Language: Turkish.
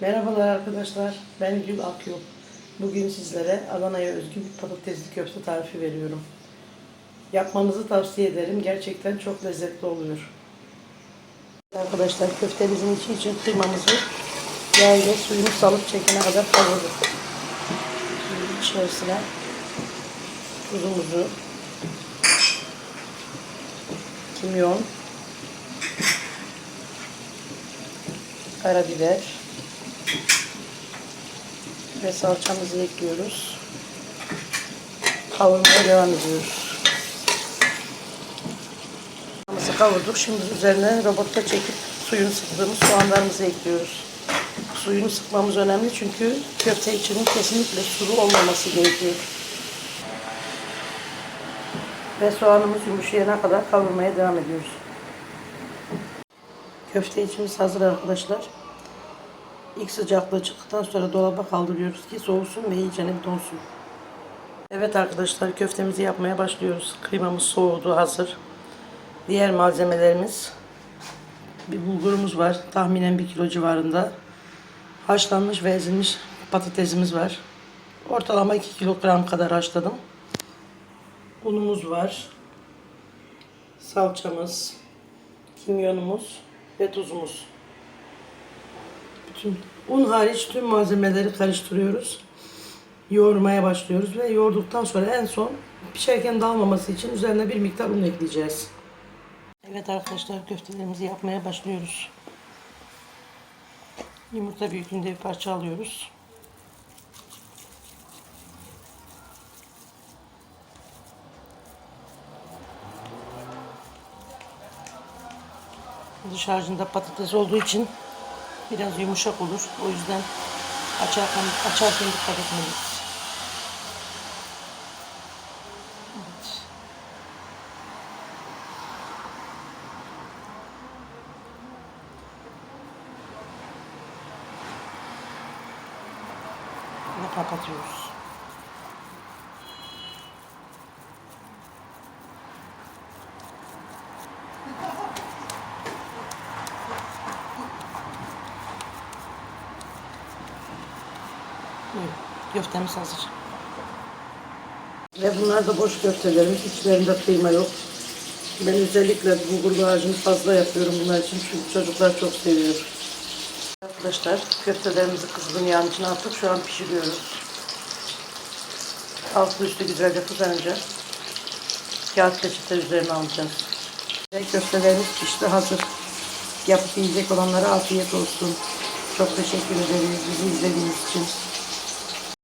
Merhabalar arkadaşlar, ben Gül Akyol. Bugün sizlere Adana'ya özgü bir patatesli köfte tarifi veriyorum. Yapmanızı tavsiye ederim. Gerçekten çok lezzetli oluyor. Arkadaşlar köftemizin içi için kıymamızı yağ ile suyunu salıp çekene kadar kavurduk. Şimdi içerisine tuzumuzu, kimyon, karabiber ve salçamızı ekliyoruz. Kavurmaya devam ediyoruz. Soğanımızı kavurduk. Şimdi üzerine robotta çekip suyunu sıktığımız soğanlarımızı ekliyoruz. Suyunu sıkmamız önemli çünkü köfte içinin kesinlikle sulu olmaması gerekiyor. Ve soğanımız yumuşayana kadar kavurmaya devam ediyoruz. Köfte içimiz hazır arkadaşlar. İlk sıcaklığı çıktıktan sonra dolaba kaldırıyoruz ki soğusun ve iyice donsun. Evet arkadaşlar köftemizi yapmaya başlıyoruz. Kıymamız soğudu hazır. Diğer malzemelerimiz bir bulgurumuz var. Tahminen 1 kilo civarında. Haşlanmış ve ezilmiş patatesimiz var. Ortalama 2 kilogram kadar haşladım. Unumuz var. Salçamız, kimyonumuz ve tuzumuz. Bütün un hariç tüm malzemeleri karıştırıyoruz. Yoğurmaya başlıyoruz ve yoğurduktan sonra en son pişerken dağılmaması için üzerine bir miktar un ekleyeceğiz. Evet arkadaşlar köftelerimizi yapmaya başlıyoruz. Yumurta büyüklüğünde bir parça alıyoruz. Dış harcında patates olduğu için biraz yumuşak olur. O yüzden açarken, açarken dikkat etmeliyiz. Evet. Ve kapatıyoruz. Buyurun, Köftemiz hazır. Ve bunlar da boş köftelerimiz. İçlerinde kıyma yok. Ben özellikle bulgur harcını fazla yapıyorum bunlar için çünkü çocuklar çok seviyor. Arkadaşlar köftelerimizi kızgın yağın içine attık. Şu an pişiriyoruz. Altı üstü güzelce kızarınca kağıt peçete üzerine alacağız. Ve köftelerimiz pişti hazır. Yapıp yiyecek olanlara afiyet olsun. Çok teşekkür ederiz bizi izlediğiniz için.